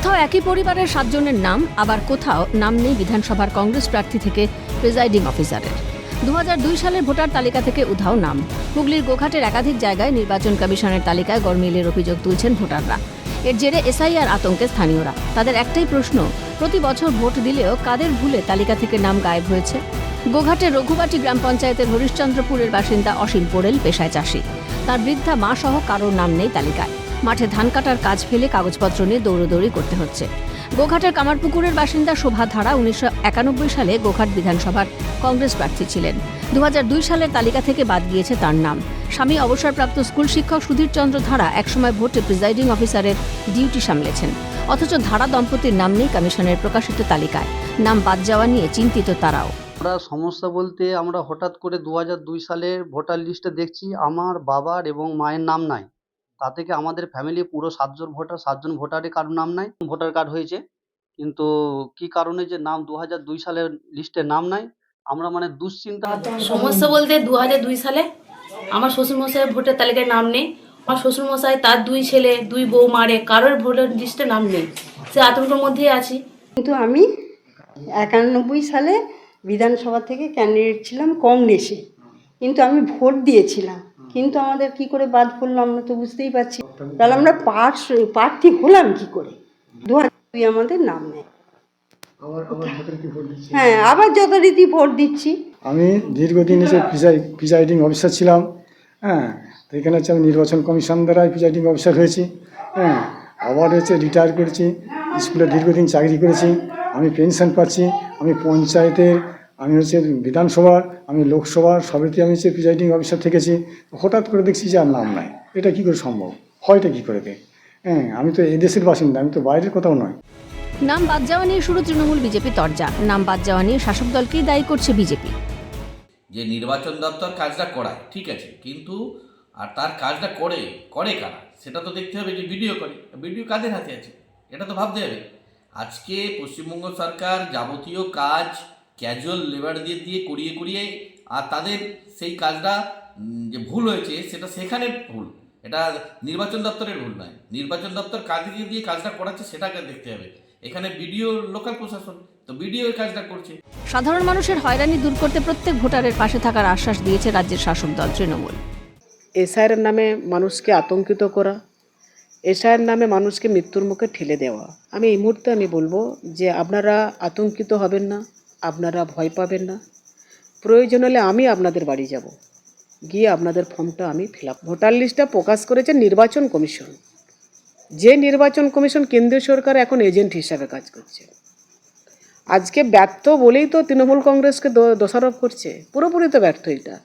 কোথাও একই পরিবারের সাতজনের নাম, আবার কোথাও নাম নেই বিধানসভার কংগ্রেস প্রার্থী থেকে প্রিজাইডিং অফিসারের। দু সালের ভোটার তালিকা থেকে উধাও নাম। হুগলির গোঘাটের একাধিক জায়গায় নির্বাচন কমিশনের তালিকায় গরমিলের অভিযোগ তুলছেন ভোটাররা। এর জেরে এসআইআর আতঙ্কে স্থানীয়রা। তাদের একটাই প্রশ্ন, প্রতি বছর ভোট দিলেও কাদের ভুলে তালিকা থেকে নাম গায়েব হয়েছে? গোঘাটের রঘুবাটি গ্রাম পঞ্চায়েতের হরিশ্চন্দ্রপুরের বাসিন্দা অসীম পোড়েল, পেশায় চাষি। তার বৃদ্ধা মা সহ কারোর নাম নেই তালিকায়। মাঠে ধান কাটার কাজ ফেলে কাগজপত্র নিয়ে দৌড়দৌড়ি করতে হচ্ছে। গোঘাটের কামারপুকুরের বাসিন্দা শোভা ধারা উনিশশো একানব্বই সালে গোঘাট বিধানসভার কংগ্রেস প্রার্থী ছিলেন। দু হাজার দুই সালের তালিকা থেকে বাদ গিয়েছে তার নাম। স্বামী অবসরপ্রাপ্ত স্কুল শিক্ষক সুধীর চন্দ্র ধারা একসময় ভোটে প্রিজাইডিং অফিসারের ডিউটি সামলেছেন। অথচ ধারা দম্পতির নাম নেই কমিশনের প্রকাশিত তালিকায়। নাম বাদ যাওয়া নিয়ে চিন্তিত তারাও। আমরা সমস্যা বলতে আমরা হঠাৎ করে দু হাজার দুই সালের ভোটার লিস্টে দেখছি আমার বাবার এবং মায়ের নাম নাই। তা থেকে আমাদের ফ্যামিলি পুরো সাতজন ভোটার সাতজন ভোটারে কারও নাম নাই ভোটার কার্ড হয়েছে। কিন্তু কি কারণে যে নাম দু হাজার দুই সালের লিস্টে নাম নাই আমরা মানে দুশ্চিন্তা সমস্যা বলতে দু হাজার দুই সালে আমার শ্বশুরমশাইয়ের ভোটের তালিকায় নাম নেই। আমার শ্বশুরমশাই তার দুই ছেলে দুই বউ মারে কারোর ভোটার লিস্টে নাম নেই। সে আতঙ্কের মধ্যেই আছি। কিন্তু আমি একানব্বই সালে বিধানসভা থেকে ক্যান্ডিডেট ছিলাম কংগ্রেসে। কিন্তু আমি ভোট দিয়েছিলাম। কিন্তু আমাদের কি করে বাদ পড়ল আমরা তো বুঝতেই পারছি। তাহলে আমরা পার্স প্রার্থী হলাম কি করে? দু হাজার দুই আমাদের নাম নেই হ্যাঁ আবার যথারীতি ভোট দিচ্ছি। আমি দীর্ঘদিন এসে প্রিজাইডিং অফিসার ছিলাম হ্যাঁ তো এখানে হচ্ছে আমি নির্বাচন কমিশন দ্বারাই প্রিজাইডিং অফিসার হয়েছি হ্যাঁ আবার হচ্ছে রিটায়ার করেছি স্কুলে দীর্ঘদিন চাকরি করেছি আমি পেনশন পাচ্ছি আমি পঞ্চায়েতের আমি হচ্ছে বিধানসভার আমি লোকসভার সবেতে আমি হচ্ছে প্রিজাইডিং অফিসার থেকেছি। হঠাৎ করে দেখছি যে আর নাম নাই। এটা কী করে সম্ভব? হয়টা কী করে দেয় হ্যাঁ আমি তো এদেশের বাসিন্দা আমি তো বাইরের কোথাও নয়। নাম বাদ যাওয়া নিয়ে শুরু তৃণমূল বিজেপি তরজা। নাম বাদ যাওয়া নিয়ে শাসক দলকেই দায়ী করছে বিজেপি। যে নির্বাচন দপ্তর কাজটা করায় ঠিক আছে কিন্তু আর তার কাজটা করে করে কারা? সেটা তো দেখতে হবে যে ভিডিও করে। ভিডিও কাদের হাতে আছে? এটা তো ভাবতে হবে। আজকে পশ্চিমবঙ্গ সরকার যাবতীয় কাজ ক্যাজুয়াল লেবার দিয়ে দিয়ে করিয়ে করিয়ে আর তাদের সেই কাজটা যে ভুল হয়েছে সেটা সেখানে ভুল। এটা নির্বাচন দপ্তরের ভুল নয়। নির্বাচন দপ্তর কাজে দিয়ে দিয়ে কাজটা করাচ্ছে সেটাকে দেখতে হবে। এখানে বিডিও লোকাল প্রশাসন তো বিডিও কাজটা করছে। সাধারণ মানুষের হয়রানি দূর করতে প্রত্যেক ভোটারের পাশে থাকার আশ্বাস দিয়েছে রাজ্যের শাসক দল তৃণমূল। এসআইয়ের নামে মানুষকে আতঙ্কিত করা এসআইয়ের নামে মানুষকে মৃত্যুর মুখে ঠেলে দেওয়া। আমি এই মুহূর্তে আমি বলব যে আপনারা আতঙ্কিত হবেন না। আপনারা ভয় পাবেন না। প্রয়োজন হলে আমি আপনাদের বাড়ি যাব। গিয়ে আপনাদের ফর্মটা আমি ফিল আপ ভোটার লিস্টটা প্রকাশ করেছে নির্বাচন কমিশন। যে নির্বাচন কমিশন কেন্দ্রীয় সরকার এখন এজেন্ট হিসাবে কাজ করছে। আজকে ব্যর্থ বলেই তো তৃণমূল কংগ্রেসকে দোষারোপ করছে। পুরোপুরি তো ব্যর্থ এটা।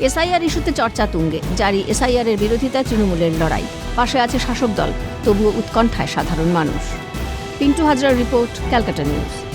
এসআইআর ইস্যুতে চর্চা তুঙ্গে। জারি এসআইআর এর বিরোধিতায় তৃণমূলের লড়াই। পাশে আছে শাসক দল। তবুও উৎকণ্ঠায় সাধারণ মানুষ। পিন্টু হাজরার রিপোর্ট, ক্যালকাটা নিউজ।